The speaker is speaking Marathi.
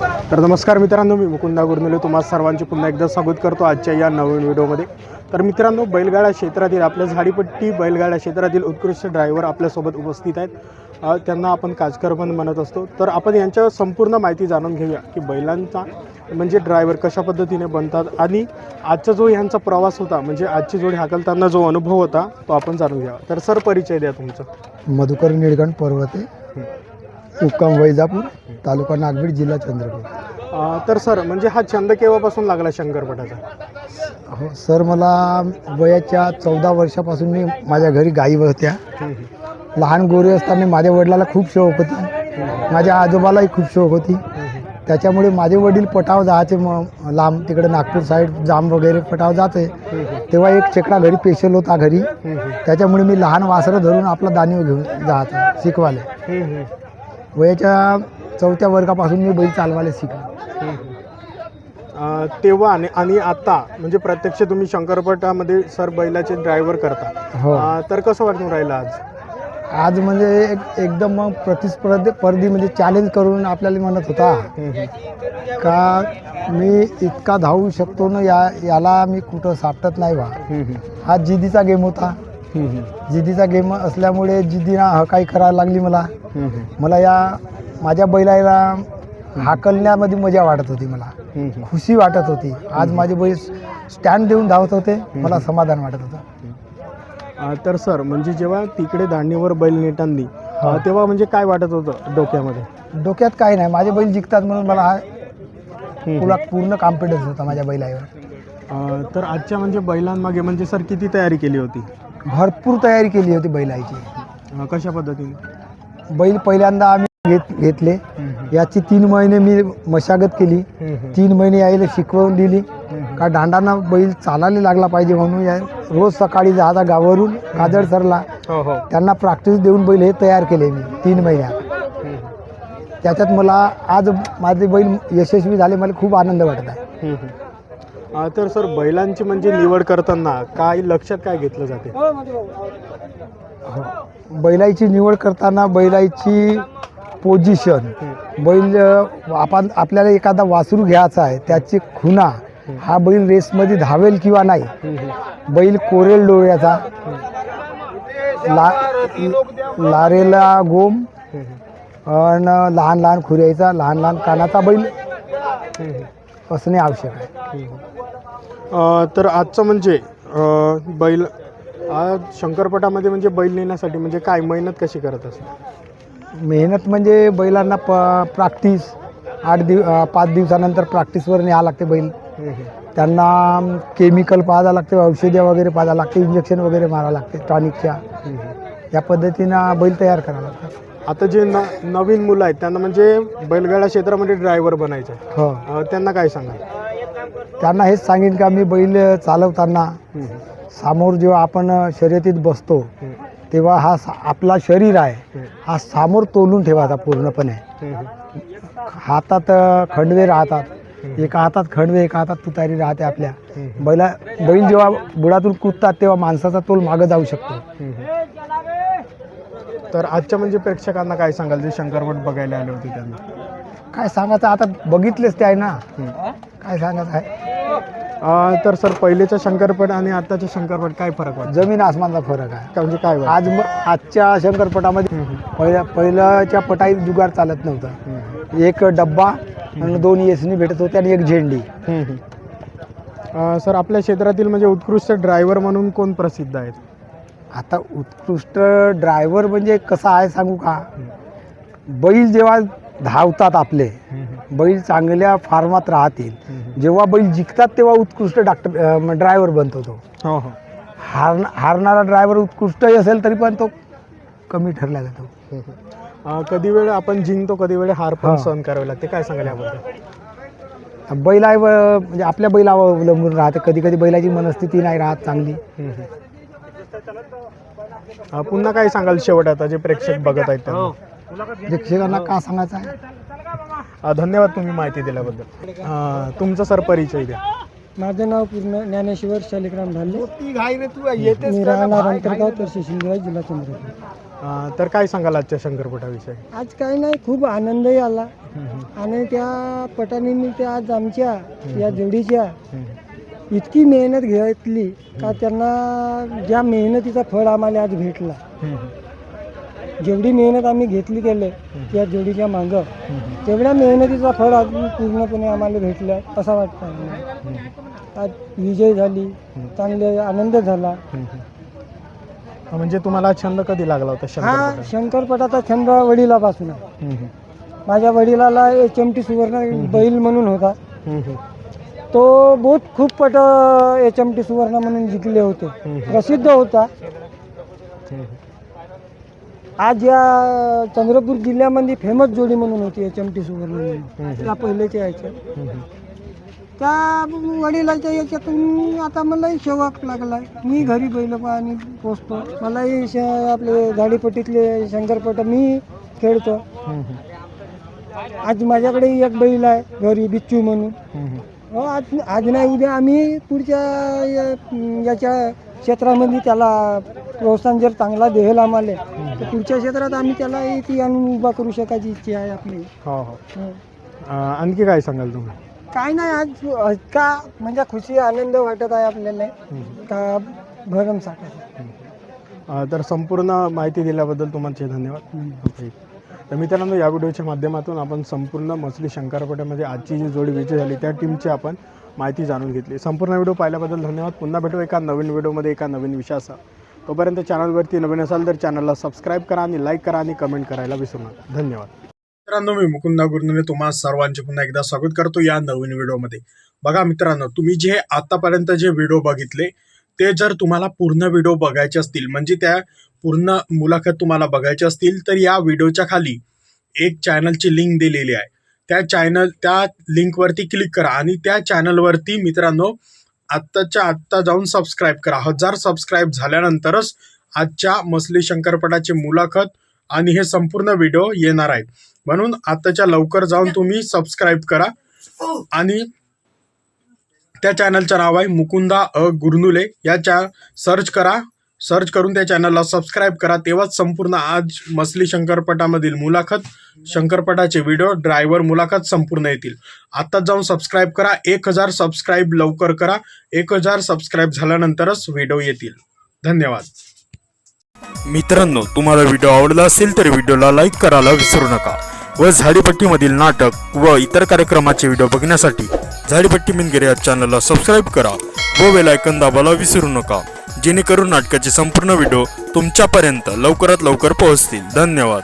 तर नमस्कार मित्रांनो मी मुकुंदा गुरनुले तुम्हा सर्वांचे पुन्हा एकदा स्वागत करतो आजच्या या नवीन व्हिडिओमध्ये. तर मित्रांनो बैलगाडा क्षेत्रातील आपल्या झाडीपट्टी बैलगाडा क्षेत्रातील उत्कृष्ट ड्रायव्हर आपल्यासोबत उपस्थित आहेत. त्यांना आपण काजकर पण म्हणत असतो. तर आपण यांच्या संपूर्ण माहिती जाणून घेऊया की बैलांचा म्हणजे ड्रायव्हर कशा पद्धतीने बनतात आणि आजचा जो ह्यांचा प्रवास होता म्हणजे आजची जोडी हाकलताना जो अनुभव होता तो आपण जाणून घ्यावा. तर सर परिचय द्या तुमचा. मधुकर निळगण पर्वते मुक्काम वैजापूर तालुका नागबीड जिल्हा चंद्रपूर. अ, तर सर म्हणजे हा छंद केव्हापासून लागला शंकरपटाचा? हो सर मला वयाच्या चौदा वर्षापासून मी माझ्या घरी गायी होत्या. लहान गोरी असताना माझ्या वडिलाला खूप शौक होती. माझ्या आजोबालाही खूप शौक होती. त्याच्यामुळे माझे वडील पटाव जायचे मग लांब तिकडे नागपूर साईड जाम वगैरे पटाव जाते तेव्हा एक चेकडा घरी पेशल होता घरी. त्याच्यामुळे मी लहान वासरं धरून आपला दाणी घेऊन जायचो शिकवाले. वयाच्या चौथ्या वर्गापासून मी बैल चालवायला शिकलो. अ, तेव्हा आणि आणि आता म्हणजे प्रत्यक्ष तुम्ही शंकरपटामध्ये सर बैलाचे ड्रायव्हर करता. हो. अ, तर कसं वाटून राहिलं आज? आज म्हणजे एक एकदम मग प्रतिस्पर्धे स्पर्धी म्हणजे चॅलेंज करून आपल्याला म्हणत होता का मी इतका धावू शकतो ना या याला मी कुठं सापटत नाही बा. हा जिदीचा गेम होता. जिदीचा गेम असल्यामुळे जिदीना हकाई करायला लागली मला. मला या माझ्या बैलाला हाकलण्यामध्ये मजा वाटत होती मला. खुशी वाटत होती. आज माझे बैल स्टँड देऊन धावत होते. मला समाधान वाटत होतं. तर सर म्हणजे जेव्हा तिकडे दांडीवर बैल नेटांनी. तेव्हा म्हणजे काय वाटत होतं डोक्यामध्ये? डोक्यात काही नाही. माझे बैल जिंकतात म्हणून मला हा पुरा पूर्ण कॉन्फिडन्स होता माझ्या बैलावर. तर आजच्या म्हणजे बैलांमागे म्हणजे सर किती तयारी केली होती? भरपूर तयारी केली होती बैलाची. अ, कशा पद्धतीने? बैल पहिल्यांदा आम्ही घेत घेतले. याची तीन महिने मी मशागत केली. तीन महिने यायला शिकवून दिली. का दांडांना बैल चालायला लागला पाहिजे म्हणून या रोज सकाळी जाता गावावरून काजळ सरला. हो हो. त्यांना प्रॅक्टिस देऊन बैल हे तयार केले मी तीन महिन्यात. त्याच्यात मला आज माझे बैल यशस्वी झाले मला खूप आनंद वाटत आहे. अ, तर सर बैलांची म्हणजे निवड करताना काय लक्षात काय घेतलं जाते? हो. बैलाची निवड करताना बैलाची पोझिशन बैल अ, आपण आपल्याला एखादा वासरू घ्यायचा आहे त्याची खुणा हा बैल रेसमध्ये धावेल किंवा नाही? बैल कोरेल डोळ्याचा. ला लारेला गोम आणि लहान लहान खुऱ्याचा लहान लहान कानाचा बैल. असणे आवश्यक आहे. अ, तर आजचं म्हणजे अ, बैल आज शंकरपटामध्ये म्हणजे बैल नेण्यासाठी म्हणजे काय मेहनत कशी करत असते मेहनत म्हणजे बैलांना प प्रॅक्टिस आठ दिव अ, पाच दिवसानंतर प्रॅक्टिसवर न्यावं लागते बैल. त्यांना केमिकल पाहायला लागते औषधी वगैरे पाहायला लागते इंजेक्शन वगैरे मारावं लागते टॉनिकच्या या पद्धतीनं बैल तयार करावं लागतात. आता जे न नवीन मुलं आहेत त्यांना म्हणजे बैलगाडा क्षेत्रामध्ये ड्रायव्हर बनायचं आहे हो. अ, त्यांना काय सांगाल? त्यांना हेच सांगेन का मी बैल चालवताना समोर जेव्हा आपण शर्यतीत बसतो तेव्हा हा सा- आपला शरीर आहे हा समोर तोलून ठेवायचा पूर्णपणे. हातात अ, खंडवे राहतात. एका हातात खंडवे एका हातात तुतारी राहते आपल्या. बैला बैल जेव्हा बुडातून कुदतात तेव्हा माणसाचा तोल मागं जाऊ शकतो. तर आजच्या म्हणजे प्रेक्षकांना काय सांगाल? जे शंकरपट बघायला आले होते त्यांना. काय सांगायचं? आता बघितलेच ते आहे ना. काय सांगायचं आहे? अ, तर सर पहिलेच्या शंकरपट आणि आताच्या शंकरपट काय फरक वाटतो? जमीन आसमानचा फरक आहे. का म्हणजे काय वाटतं? आज म- आजच्या शंकरपटामध्ये पहिल्या पहिल्याच्या पटाईत जुगार चालत नव्हता. एक डब्बा आणि दोन येसनी भेटत होते आणि एक झेंडी. अ, सर आपल्या क्षेत्रातील म्हणजे उत्कृष्ट ड्रायव्हर म्हणून कोण प्रसिद्ध आहेत? आता उत्कृष्ट ड्रायव्हर म्हणजे कसा आहे सांगू का? बैल जेव्हा धावतात आपले बैल चांगल्या फार्मात राहतील. जेव्हा बैल जिंकतात तेव्हा उत्कृष्ट डॉक्टर ड्रायव्हर बनतो तो. हो हो. हार हारणारा ड्रायव्हर उत्कृष्टही असेल तरी पण तो कमी ठरला जातो. कधी वेळ आपण जिंकतो कधी वेळ हार पण. सहन करावे लागते. काय सांगाल याबद्दल? बैल आहे म्हणजे आपल्या बैलावर अवलंबून राहते. कधी कधी बैलाची मनस्थिती नाही राहत चांगली. पुन्हा काय सांगाल शेवट आता जे प्रेक्षक बघत आहेत त्यांना? प्रेक्षकांना का सांगायचं आहे? धन्यवाद तुम्ही माहिती दिल्याबद्दल. तुमचा सर परिचय द्या. माझं नाव पूर्ण ज्ञानेश्वर शालिग्राम धाल्ले मी राहणार अंतर्गाव शिंदे जिल्हा चंद्रपूर. तर काय सांगाल आजच्या शंकरपटाविषयी आज काही नाही खूप आनंदही आला. आणि त्या पटानींनी त्या आज आमच्या या जोडीच्या इतकी मेहनत घेतली का त्यांना ज्या मेहनतीचा फळ आम्हाला आज भेटला जेवढी मेहनत आम्ही घेतली गेले त्या जोडीच्या मागं तेवढ्या मेहनतीचा फळ आज पूर्णपणे आम्हाला भेटलं असं वाटतं. आज विजय झाली चांगले आनंद झाला म्हणजे तुम्हाला छंद कधी लागला होता हा शंकरपटाचा? छंद वडिलापासून. माझ्या वडिलाला एच एम टी सुवर्ण बैल म्हणून होता. तो बहुत खूप पट एच एम टी सुवर्ण म्हणून जिंकले होते. प्रसिद्ध होता. आज या चंद्रपूर जिल्ह्यामध्ये फेमस जोडी म्हणून होती एच एम टी सुवर्ण म्हणून. त्या पहिल्याच्या याच्यात हम्म. त्या वडिलाच्या याच्यातून आता मलाही शेवाक लागला मी घरी बैल आणि पोचतो मलाही श आपले झाडीपट्टीतले शंकरपट मी खेळतो. आज माझ्याकडे एक बैल आहे घरी बिच्चू म्हणून. हो आज आज नाही उद्या आम्ही पुढच्या या- याच्या क्षेत्रामध्ये त्याला प्रोत्साहन जर चांगला देईल आम्हाला तर पुढच्या क्षेत्रात आम्ही त्याला ती आणून उभा करू शकायची इच्छा आहे आपली. हो हो. हं. अं, आणखी काय सांगाल तुम्ही? काय नाही आज का म्हणजे खुशी आनंद वाटत आहे आपल्याला हम्म. का भरमसाठ अं, तर संपूर्ण माहिती दिल्याबद्दल तुमचे धन्यवाद. तर मित्रांनो या व्हिडिओच्या माध्यमातून आपण संपूर्ण मसली शंकरपट्यामध्ये आजची जी जोडी विजय झाली त्या टीमची आपण माहिती जाणून घेतली. संपूर्ण व्हिडिओ पाहिल्याबद्दल धन्यवाद. पुन्हा भेटू एका नवीन व्हिडिओमध्ये एका नवीन विषयासह. तोपर्यंत चॅनलवरती नवीन असाल तर चॅनलला सबस्क्राईब करा आणि लाईक करा आणि कमेंट करायला विसरू नका. धन्यवाद. मित्रांनो मी मुकुंदा गुरुने तुम्हा सर्वांचे पुन्हा एकदा स्वागत करतो या नवीन व्हिडिओमध्ये. बघा मित्रांनो तुम्ही जे आतापर्यंत जे व्हिडिओ बघितले ते जर तुम्हाला पूर्ण व्हिडिओ बघायचे असतील म्हणजे त्या पूर्ण मुलाखत तुम्हाला बघायची असतील तर या व्हिडिओच्या खाली एक चॅनलची लिंक दिलेली आहे. त्या चॅनल त्या लिंकवरती क्लिक करा आणि त्या चॅनलवरती मित्रांनो आत्ताच्या आत्ता जाऊन सबस्क्राईब करा. हजार सबस्क्राईब झाल्यानंतरच आजच्या मसली शंकरपटाची मुलाखत आणि हे संपूर्ण व्हिडिओ येणार आहेत म्हणून आताच्या लवकर जाऊन तुम्ही सबस्क्राईब करा आणि त्या चॅनलचं नाव आहे मुकुंदा अ गुरनुले या च्या सर्च करा. सर्च करून त्या चॅनलला सबस्क्राईब करा. तेव्हाच संपूर्ण आज मसली शंकरपटामधील मुलाखत शंकरपटाचे व्हिडिओ ड्रायव्हर मुलाखत संपूर्ण येतील. आत्ताच जाऊन सबस्क्राईब करा. एक हजार सबस्क्राईब लवकर करा. एक हजार सबस्क्राईब झाल्यानंतरच व्हिडिओ येतील. धन्यवाद. मित्रांनो तुम्हाला व्हिडिओ आवडला असेल तर व्हिडिओला लाईक करायला विसरू नका व झाडीपट्टीमधील नाटक व इतर कार्यक्रमाचे व्हिडिओ बघण्यासाठी झाडीपट्टी मिनगिरे या चॅनलला सबस्क्राईब करा व वेलायकन आयकन दाबायला विसरू नका. जेणेकरून नाटकाचे संपूर्ण व्हिडिओ तुमच्यापर्यंत लवकरात लवकर पोहोचतील. धन्यवाद.